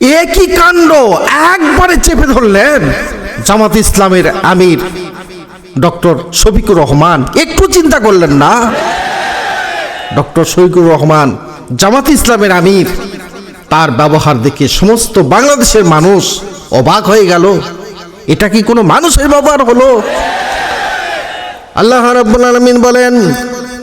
একই কাণ্ড একবারে চেপে ধরলেন জামাত ইসলামের আমির ডক্টর শফিকুর রহমান। একটু চিন্তা করলেন না? ডক্টর শফিকুর রহমান জামাত ইসলামের আমির, তার ব্যবহার দেখে সমস্ত বাংলাদেশের মানুষ অবাক হয়ে গেল। এটা কি কোনো মানুষের ব্যবহার হলো? আল্লাহ রাব্বুল আলামিন বলেন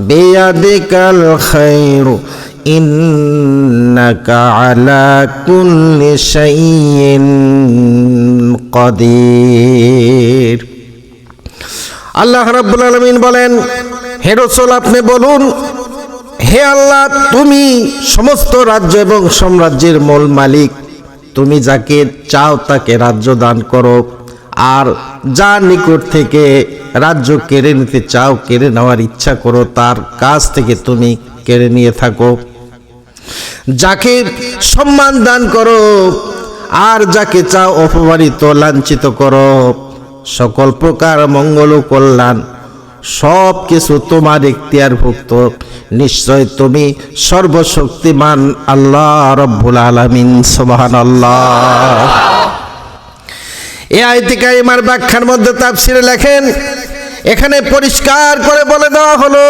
بيدك الخير إنك على كل شيء قدير আল্লাহ রাব্বুল আলামিন বলেন হে রসুল আপনি বলুন হে আল্লাহ তুমি সমস্ত রাজ্য এবং সাম্রাজ্যের মূল মালিক তুমি যাকে চাও তাকে রাজ্য দান করো আর যা নিকট থেকে রাজ্য কেড়ে নিতে চাও, কেড়ে নেওয়ার ইচ্ছা করো, তার কাছ থেকে তুমি কেড়ে নিয়ে থাকো। যাকে সম্মান দান করো আর যাকে চাও অপমানিত, লাঞ্ছিত করো। সকল প্রকার মঙ্গল ও কল্যাণ সব কিছু তোমার এখতিয়ারভুক্ত নিশ্চয় তুমি সর্বশক্তিমান আল্লাহ রব্বুল আলামিন সুবহান আল্লাহ এ আয়তিকা ইমার ব্যাখ্যার মধ্যে তাফসিরে লেখেন, এখানে পরিষ্কার করে বলে দেওয়া হলো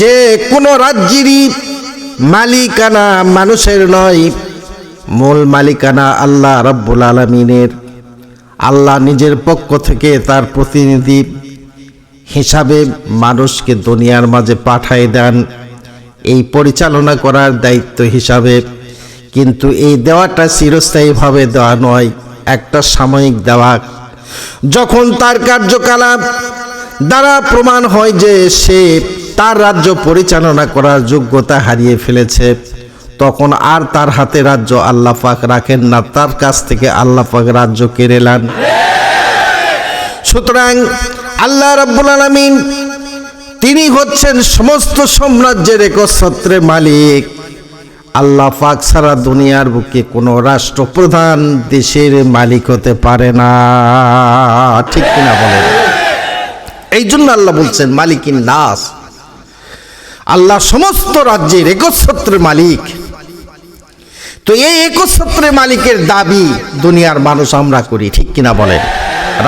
যে কোনো রাজ্যেরই মালিকানা মানুষের নয়, মূল মালিকানা আল্লাহ রব্বুল আলমিনের। আল্লাহ নিজের পক্ষ থেকে তার প্রতিনিধি হিসাবে মানুষকে দুনিয়ার মাঝে পাঠায় দেন। এই পরিচালনা করার দায়িত্ব হিসাবে। কিন্তু এই দেওয়াটা চিরস্থায়ীভাবে দেওয়া নয়। একটা সাময়িক দেওয়া। যখন তার কার্যকলাপ দ্বারা প্রমাণ হয় যে সে তার রাজ্য পরিচালনা করার যোগ্যতা হারিয়ে ফেলেছে, তখন আর তার হাতে রাজ্য আল্লাহ পাক রাখেন না, তার কাছ থেকে আল্লাহ পাক রাজ্য কেড়ে নেন। সুতরাং আল্লাহ রাব্বুল আলামিন, তিনি হচ্ছেন সমস্ত সাম্রাজ্যের একচ্ছত্রের মালিক। আল্লাহ পাক সারা দুনিয়ার বুকে কোনো রাষ্ট্রপ্রধান দেশের মালিক হতে পারে না। ঠিক কিনা বলেন? এই জন্য আল্লাহ বলছেন, মালিকিন নাস, আল্লাহ সমস্ত রাজ্যের একচ্ছত্রের মালিক। তো এই একচ্ছত্রের মালিকের দাবি দুনিয়ার মানুষ আমরা করি, ঠিক কিনা বলেন?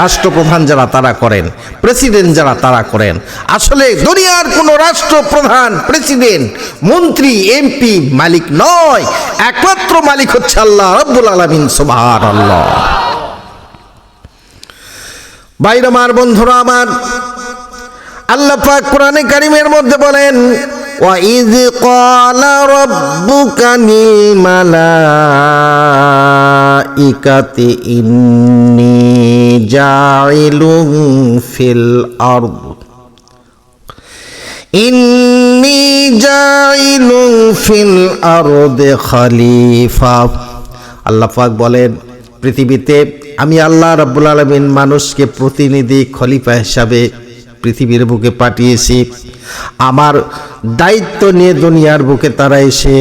রাষ্ট্রপ্রধান যারা তারা করেন প্রেসিডেন্ট যারা তারা করেন। আসলে দুনিয়ার কোনো রাষ্ট্রপ্রধান প্রেসিডেন্ট মন্ত্রী এমপি মালিক নয়। একমাত্র মালিক হচ্ছে আল্লাহ রব্বুল আলমিন সুবহান আল্লাহ বাইরে আমার বন্ধুরা, আমার আল্লাহ পাক কোরআনে কারিমের মধ্যে বলেন وَإِذْ قَالَ رَبُّكَ لِلْمَلَائِكَةِ إِنِّي جَاعِلٌ فِي الْأَرْضِ إِنِّي جَاعِلٌ فِي الْأَرْضِ خَلِيفَةً আল্লাহ পাক বলেন পৃথিবীতে আমি আল্লাহ রাব্বুল আলামিন মানুষকে প্রতিনিধি খলিফা হিসাবে পৃথিবীর বুকে পাঠিয়েছি। আমার দায়িত্ব নিয়ে দুনিয়ার বুকে তারা এসে,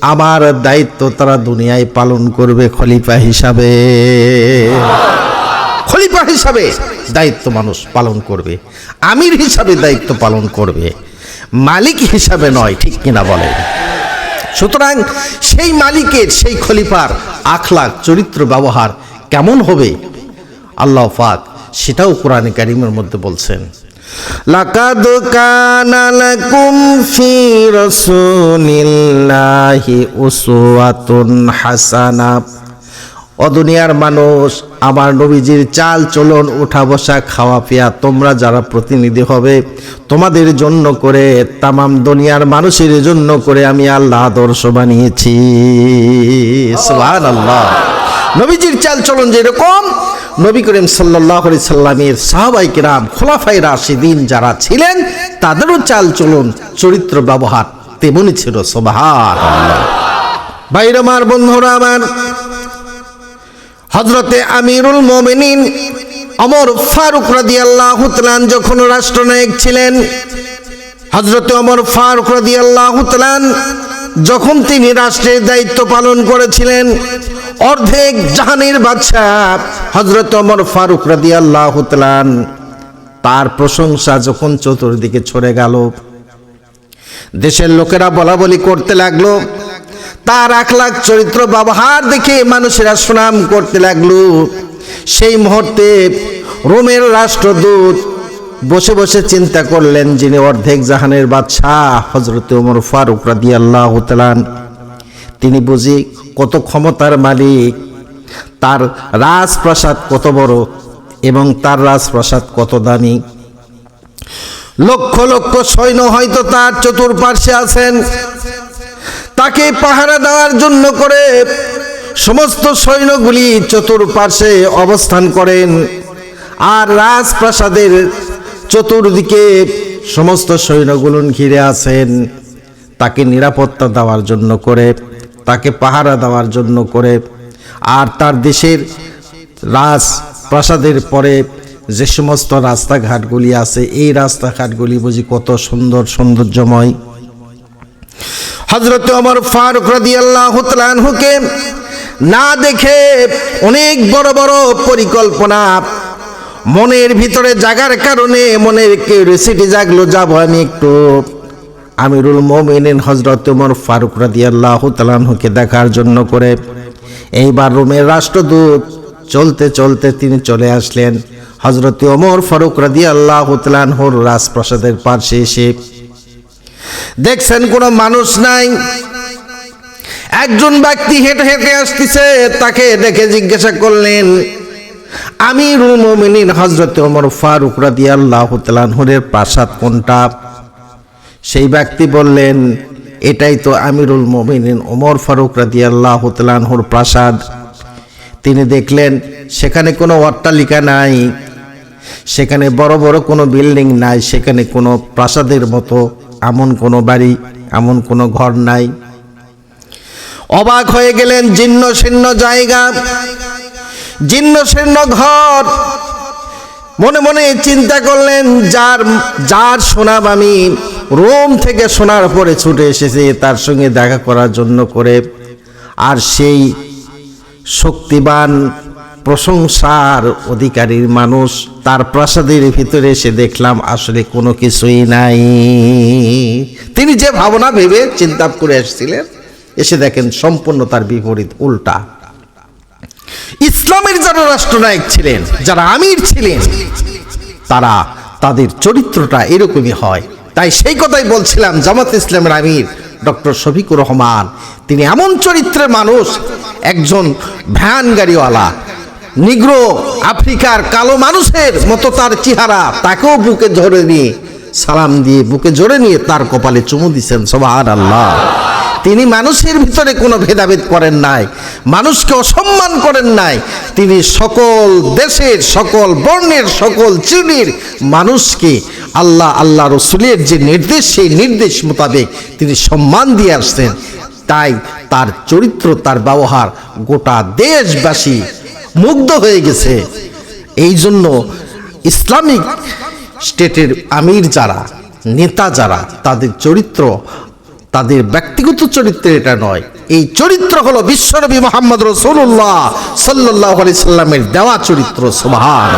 আমার দায়িত্ব তারা দুনিয়ায় পালন করবে খলিফা হিসাবে। খলিফা হিসাবে দায়িত্ব মানুষ পালন করবে, আমির হিসাবে দায়িত্ব পালন করবে, মালিক হিসাবে নয়, ঠিক কিনা বলে? সুতরাং সেই মালিকের, সেই খলিফার আখলাক চরিত্র, ব্যবহার কেমন হবে? আল্লাহ পাক সেটাও কোরআনে কারিমের মধ্যে বলছেন। লাকাদ কানা লাকুম ফি রাসূলিল্লাহি উসওয়াতুন হাসানা। ও দুনিয়ার মানুষ, আমার নবীজির চাল চলন, উঠা বসা, খাওয়া পেয়া, তোমরা যারা প্রতিনিধি হবে, তোমাদের জন্য করে, তামাম দুনিয়ার মানুষের জন্য করে আমি আল্লাহ আদর্শ বানিয়েছি। সুবহানাল্লাহ। নবীজির চাল চলন যেরকম নবী করিম সাল্লাহ সাল্লামের সাহাবাই কিরাম খোলাফাই রাশিদিন যারা ছিলেন, তাদেরও চাল চলন চরিত্র ব্যবহার তেমনই ছিল সোবাহার বাইরে আমার, বন্ধুরা আমার হজরতে আমিরুল মোমিনিন অমর ফারুক রাদি আল্লাহ যখন রাষ্ট্রনায়ক ছিলেন হজরতে অমর ফারুক রাদি আল্লাহ যখন তিনি রাষ্ট্রের দায়িত্ব পালন করেছিলেন, অর্ধেক জাহানের বাদশাহ হজরত অমর ফারুক রাদি আল্লাহ তার প্রশংসা যখন চতুর্দিকে ছড়ে গেল, দেশের লোকেরা বলা বলি করতে লাগল, তার আখলাখ চরিত্র ব্যবহার দেখে মানুষেরা সুনাম করতে লাগল। সেই মুহূর্তে রোমের রাষ্ট্রদূত বসে বসে চিন্তা করলেন যিনি অর্ধেক জাহানের বাদশাহ হজরত ওমর ফারুক রাদি আল্লাহ তিনি বুঝি কত ক্ষমতার মালিক, তার রাজপ্রাসাদ কত বড় এবং তার রাজপ্রাসাদ কত দামি। লক্ষ লক্ষ সৈন্য হয়তো তার চতুর্পার্শ্বে আছেন। তাকে পাহারা দেওয়ার জন্য করে সমস্ত সৈন্যগুলি চতুর্পার্শ্বে অবস্থান করেন। আর রাজপ্রাসাদের চতুর্দিকে সমস্ত সৈন্যগুলো ঘিরে আছেন। তাকে নিরাপত্তা দেওয়ার জন্য করে, তাকে পাহারা দেওয়ার জন্য করে। আর তার দেশের রাজ প্রাসাদের পরে যে সমস্ত রাস্তাঘাটগুলি আছে, এই রাস্তাঘাটগুলি বুঝি কত সুন্দর সৌন্দর্যময়। হজরত অমর ফারুক রাদি আল্লাহ না দেখে অনেক বড় বড় পরিকল্পনা মনের ভিতরে জাগার কারণে মনের কিউরিসিটি জাগলো, যাব আমি একটু। আমিরুল মোমিনিন হজরত উমর ফারুক রাদি আল্লাহ তালানহুকে দেখার জন্য করে এইবার রোমের রাষ্ট্রদূত চলতে চলতে তিনি চলে আসলেন। হজরত ওমর ফারুক রাদি আল্লাহ তালানহুর রাজপ্রাসাদের পাশে এসে, দেখছেন কোনো মানুষ নাই? একজন ব্যক্তি হেঁটে হেঁটে আসতেছে, তাকে দেখে জিজ্ঞাসা করলেন আমিরুল মোমিনিন হজরত ওমর ফারুক রাদি আল্লাহ তালানহুরের প্রাসাদ কোনটা? সেই ব্যক্তি বললেন, এটাই তো আমিরুল মোমিনিন ওমর ফারুক রাদি আল্লাহ তালানহুর প্রাসাদ। তিনি দেখলেন, সেখানে কোনো অট্টালিকা নাই, সেখানে বড় বড় কোনো বিল্ডিং নাই, সেখানে কোনো প্রাসাদের মতো এমন কোনো বাড়ি, এমন কোনো ঘর নাই। অবাক হয়ে গেলেন, জীর্ণ শীর্ণ জায়গা। জীর্ণ শীর্ণ ঘর। মনে মনে চিন্তা করলেন, যার যার শোনাব আমি রোম থেকে শোনার পরে ছুটে এসেছে, তার সঙ্গে দেখা করার জন্য করে। আর সেই শক্তিবান, প্রশংসার অধিকারীর মানুষ, তার প্রাসাদের ভিতরে এসে দেখলাম, আসলে কোনো কিছুই নাই। তিনি যে ভাবনা ভেবে চিন্তা করে এসেছিলেন, এসে দেখেন সম্পূর্ণ তার বিপরীত, উল্টা। ইসলামের যারা রাষ্ট্রনায়ক ছিলেন, যারা আমির ছিলেন, তারা তাদের চরিত্রটা এরকমই হয়। তাই সেই কথাই বলছিলাম, জামাত ইসলামের আমির ডক্টর শফিকুর রহমান, তিনি এমন চরিত্রের মানুষ, একজন ভ্যান গাড়িওয়ালা নিগ্রো আফ্রিকার কালো মানুষের মতো তার চেহারা, তাকেও বুকে ধরে নিয়ে, সালাম দিয়ে বুকে জোরে নিয়ে তার কপালে চুমু দিচ্ছেন সবার আল্লাহ তিনি মানুষের ভিতরে কোনো ভেদাভেদ করেন নাই মানুষকে অসম্মান করেন নাই। তিনি সকল দেশের, সকল বর্ণের, সকল শ্রেণির মানুষকে আল্লাহ আল্লাহ রসুলের যে নির্দেশ, সেই নির্দেশ মোতাবেক তিনি সম্মান দিয়ে আসতেন তাই তার চরিত্র, তার ব্যবহার গোটা দেশবাসী মুগ্ধ হয়ে গেছে। এই জন্য ইসলামিক স্টেটের আমির যারা, নেতা যারা, তাদের চরিত্র, তাদের ব্যক্তিগত চরিত্র এটা নয়। এই চরিত্র হলো বিশ্বনবী মোহাম্মদ রসুল্লাহ সাল্লাহ আলি সাল্লামের দেওয়া চরিত্র সুবাহান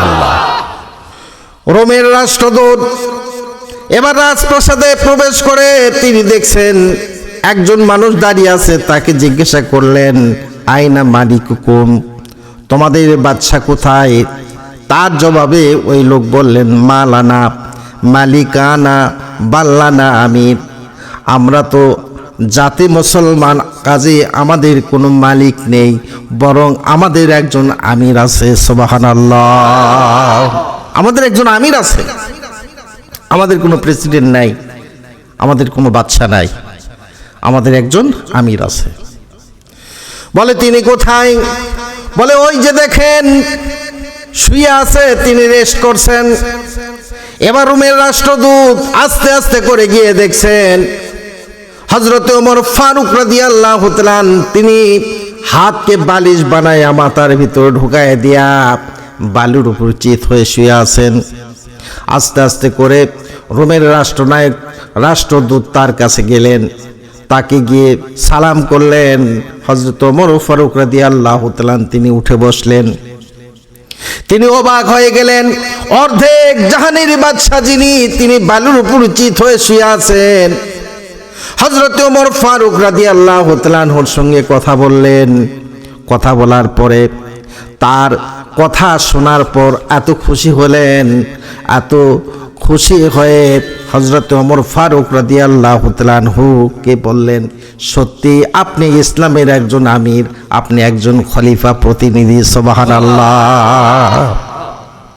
রোমের রাষ্ট্রদূত এবার রাজপ্রাসাদে প্রবেশ করে তিনি দেখছেন একজন মানুষ দাঁড়িয়ে আছে, তাকে জিজ্ঞাসা করলেন আইনা মালিক হুকুম তোমাদের বাচ্চা কোথায়? তার জবাবে ওই লোক বললেন, মালানা, মালিকানা, বাল্লানা আমির। আমরা তো জাতি মুসলমান, কাজে আমাদের কোনো মালিক নেই, বরং আমাদের একজন আমির আছে সোবাহান আমাদের একজন আমির আছে। আমাদের কোনো প্রেসিডেন্ট নাই, আমাদের কোনো বাচ্চা নাই, আমাদের একজন আমির আছে। বলে, তিনি কোথায়? বলে, ওই যে দেখেন, শুয়ে আছে, তিনি রেস্ট করছেন। এবার রুমের রাষ্ট্রদূত আস্তে আস্তে করে গিয়ে দেখছেন হজরত ওমর ফারুক রাদি আল্লাহ তিনি হাতকে বালিশ বানায় মাথার ভিতর ঢুকায় দিয়া বালুর উপর চিত হয়ে শুয়ে আছেন। আস্তে আস্তে করে রোমের রাষ্ট্রনায়ক রাষ্ট্রদূত তার কাছে গেলেন। তাকে গিয়ে সালাম করলেন। হজরত ওমর ফারুক রাদি আল্লাহ তিনি উঠে বসলেন। তিনি অবাক হয়ে গেলেন, অর্ধেক জাহানের বাদশাহ যিনি, তিনি বালুর উপর চিত হয়ে শুয়ে আছেন। হজরত ওমর ফারুক রাদি আল্লাহ তালানহর সঙ্গে কথা বললেন। কথা বলার পরে তার কথা শোনার পর এত খুশি হলেন, এত খুশি হয়ে হজরত ওমর ফারুক রাদি আল্লাহ কে বললেন, সত্যি আপনি ইসলামের একজন আমির, আপনি একজন খলিফা প্রতিনিধি সবাহান আল্লাহ